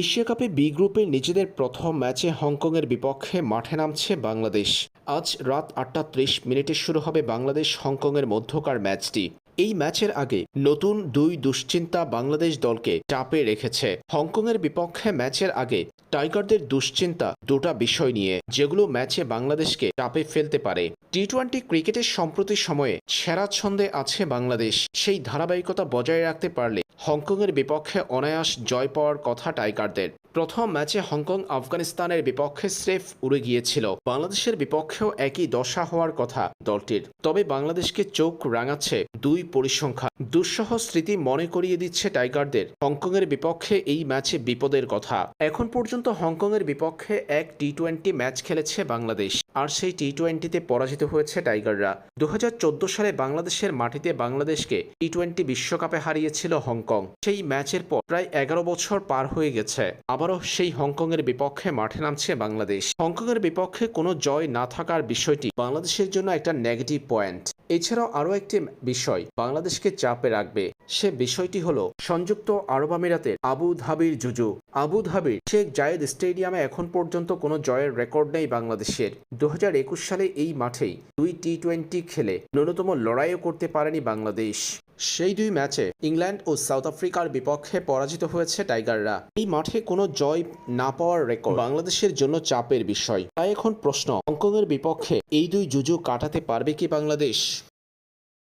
Asia কাপে B গ্রুপের নিজেদের প্রথম ম্যাচে হংকংয়ের বিপক্ষে মাঠে নামছে বাংলাদেশ। আজ রাত আটটা ত্রিশ মিনিটে শুরু হবে বাংলাদেশ হংকংয়ের মধ্যকার ম্যাচটি। এই ম্যাচের আগে নতুন দুই দুশ্চিন্তা বাংলাদেশ দলকে চাপে রেখেছে। হংকংয়ের বিপক্ষে ম্যাচের আগে টাইগারদের দুশ্চিন্তা দুটা বিষয় নিয়ে, যেগুলো ম্যাচে বাংলাদেশকে চাপে ফেলতে পারে। টি টোয়েন্টি ক্রিকেটের সম্প্রতি সময়ে সেরা ছন্দে আছে বাংলাদেশ। সেই ধারাবাহিকতা বজায় রাখতে পারলে হংকংয়ের বিপক্ষে অনায়াস জয় পাওয়ার কথা টাইগারদের। প্রথম ম্যাচে হংকং আফগানিস্তানের বিপক্ষে স্রেফ উড়ে গিয়েছিল। বাংলাদেশের বিপক্ষেও একই দশা হওয়ার কথা দলটির। তবে বাংলাদেশকে চোখ রাঙাচ্ছে দুই পরিসংখ্যা দুঃসহ স্মৃতি মনে করিয়ে দিচ্ছে টাইগারদের। হংকংয়ের বিপক্ষে এই ম্যাচে বিপদের কথা। এখন পর্যন্ত হংকংয়ের বিপক্ষে এক টি টোয়েন্টি ম্যাচ খেলেছে বাংলাদেশ। আর সেই টি টোয়েন্টিতে পরাজিত হয়েছে টাইগাররা। দু হাজার চোদ্দ সালে বাংলাদেশের মাটিতে বাংলাদেশকে টি টোয়েন্টি বিশ্বকাপে হারিয়েছিল হংকং। সেই ম্যাচের পর প্রায় এগারো বছর পার হয়ে গেছে। আবারও সেই হংকংয়ের বিপক্ষে মাঠে নামছে বাংলাদেশ। হংকংয়ের বিপক্ষে কোনো জয় না থাকার বিষয়টি বাংলাদেশের জন্য একটা নেগেটিভ পয়েন্ট এছাড়াও আরও একটি বিষয় বাংলাদেশকে চাপে রাখবে। সে বিষয়টি হল সংযুক্ত আরব আমিরাতের আবু ধাবির জুজু। আবু ধাবির শেখ জায়েদ স্টেডিয়ামে এখন পর্যন্ত কোনো জয়ের রেকর্ড নেই বাংলাদেশের। দু হাজার একুশ সালে এই মাঠেই দুই টি টোয়েন্টি খেলে ন্যূনতম লড়াইও করতে পারেনি বাংলাদেশ। সেই দুই ম্যাচে ইংল্যান্ড ও সাউথ আফ্রিকার বিপক্ষে পরাজিত হয়েছে টাইগাররা। এই মাঠে কোনো জয় না পাওয়ার রেকর্ড বাংলাদেশের জন্য চাপের বিষয়। তাই এখন প্রশ্ন, হংকংয়ের বিপক্ষে এই দুই জুজু কাটাতে পারবে কি বাংলাদেশ?